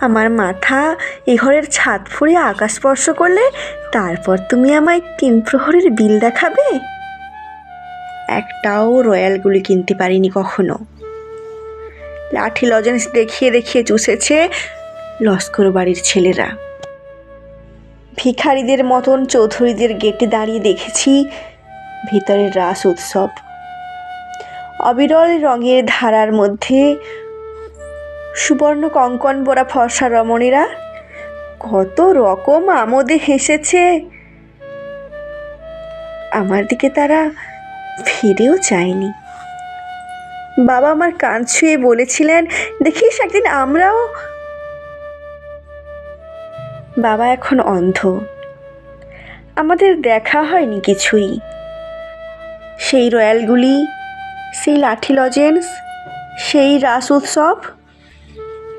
আমার মাথা এ ঘরের ছাদ ফুঁড়ে আকাশ স্পর্শ করলে তারপর তুমি আমায় তিন প্রহরের বিল দেখাবে? একটাও রয়্যালগুলি কিনতে পারিনি কখনো। লাঠি লজেন্স দেখিয়ে দেখিয়ে চুষেছে লস্কর বাড়ির ছেলেরা। ভিখারিদের মতন চৌধুরীদের গেটে দাঁড়িয়ে দেখেছি ভিতরের রাস উৎসব। অবিরল রঙের ধারার মধ্যে সুবর্ণ কঙ্কন বোরা ফর্সা রমণীরা, কত রকম আমোদে হেসেছে। আমার দিকে তারা ফিরেও চায়নি। বাবা আমার কান ছুঁয়ে বলেছিলেন, দেখিস একদিন আমরাও বাবা এখন অন্ধ। আমাদের দেখা হয়নি কিছুই। সেই রয়্যালগুলি, সেই লাঠি লজেন্স, সেই রাস উৎসব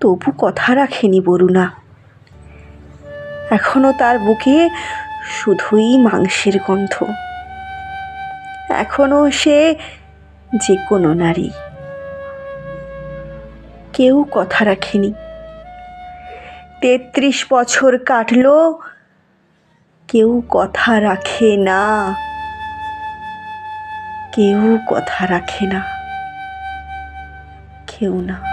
তবু কথা রাখেনি বরুণা। এখনও তার বুকে শুধুই মাংসের গন্ধ। এখনও সে যে কোনো নারী। কেউ কথা রাখেনি। তেত্রিশ বছর কাটল, কেউ কথা রাখে না। কেউ কথা রাখে না। কেউ না।